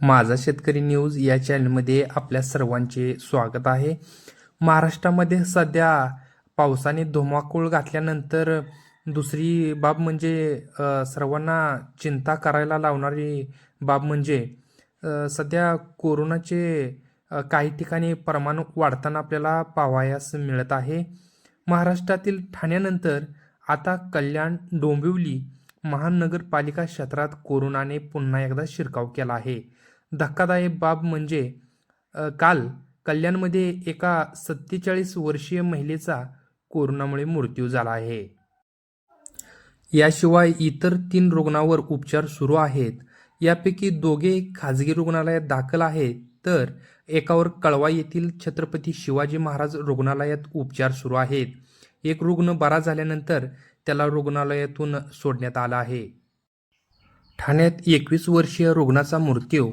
माझा शेतकरी न्यूज या चॅनलमध्ये आपल्या सर्वांचे स्वागत आहे. महाराष्ट्रामध्ये सध्या पावसाने धुमाकूळ घातल्यानंतर दुसरी बाब म्हणजे सर्वांना चिंता करायला लावणारी बाब म्हणजे सध्या कोरोनाचे काही ठिकाणी प्रमाण वाढताना आपल्याला पाहावयास मिळत आहे. महाराष्ट्रातील ठाण्यानंतर आता कल्याण डोंबिवली महानगरपालिका क्षेत्रात कोरोनाने पुन्हा एकदा शिरकाव केला आहे. धक्कादायक बाब म्हणजे काल कल्याणमध्ये एका सत्तेचाळीस वर्षीय महिलेचा कोरोनामुळे मृत्यू झाला आहे. याशिवाय इतर तीन रुग्णांवर उपचार सुरू आहेत. यापैकी दोघे खाजगी रुग्णालयात दाखल आहेत. तर एकावर कळवा येथील छत्रपती शिवाजी महाराज रुग्णालयात उपचार सुरू आहेत. एक रुग्ण बरा झाल्यानंतर त्याला रुग्णालयातून सोडण्यात आला आहे. ठाण्यात एकवीस वर्षीय रुग्णाचा मृत्यू.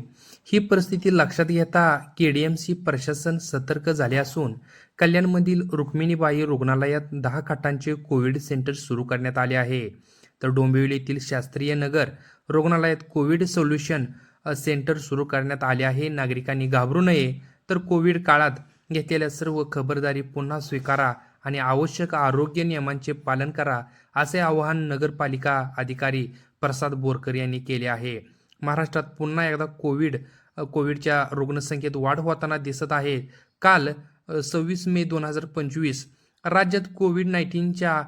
ही परिस्थिती लक्षात घेता के डी एम सी प्रशासन सतर्क झाले असून कल्याणमधील रुक्मिणीबाई रुग्णालयात दहा खाटांचे कोविड सेंटर सुरू करण्यात आले आहे. तर डोंबिवलीतील शास्त्रीय नगर रुग्णालयात कोविड सोल्युशन सेंटर सुरू करण्यात आले आहे. नागरिकांनी घाबरू नये. तर कोविड काळात घेतलेल्या सर्व खबरदारी पुन्हा स्वीकारा आणि आवश्यक आरोग्य नियमांचे पालन करा असे आवाहन नगरपालिका अधिकारी प्रसाद बोरकर यांनी केले आहे. महाराष्ट्रात पुन्हा एकदा कोविड कोविडच्या रुग्णसंख्येत वाढ होताना दिसत आहे. काल सव्वीस मे दोन हजार पंचवीस राज्यात कोविड नाईन्टीनच्या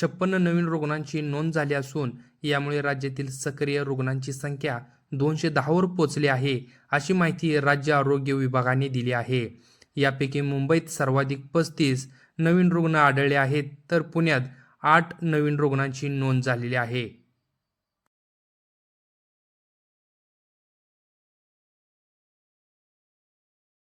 छप्पन्न नवीन रुग्णांची नोंद झाली असून यामुळे राज्यातील सक्रिय रुग्णांची संख्या दोनशे दहावर पोचली आहे अशी माहिती राज्य आरोग्य विभागाने दिली आहे. यापैकी मुंबईत सर्वाधिक पस्तीस नवीन रुग्ण आढळले आहेत तर पुण्यात आठ नवीन रुग्णांची नोंद झालेली आहे.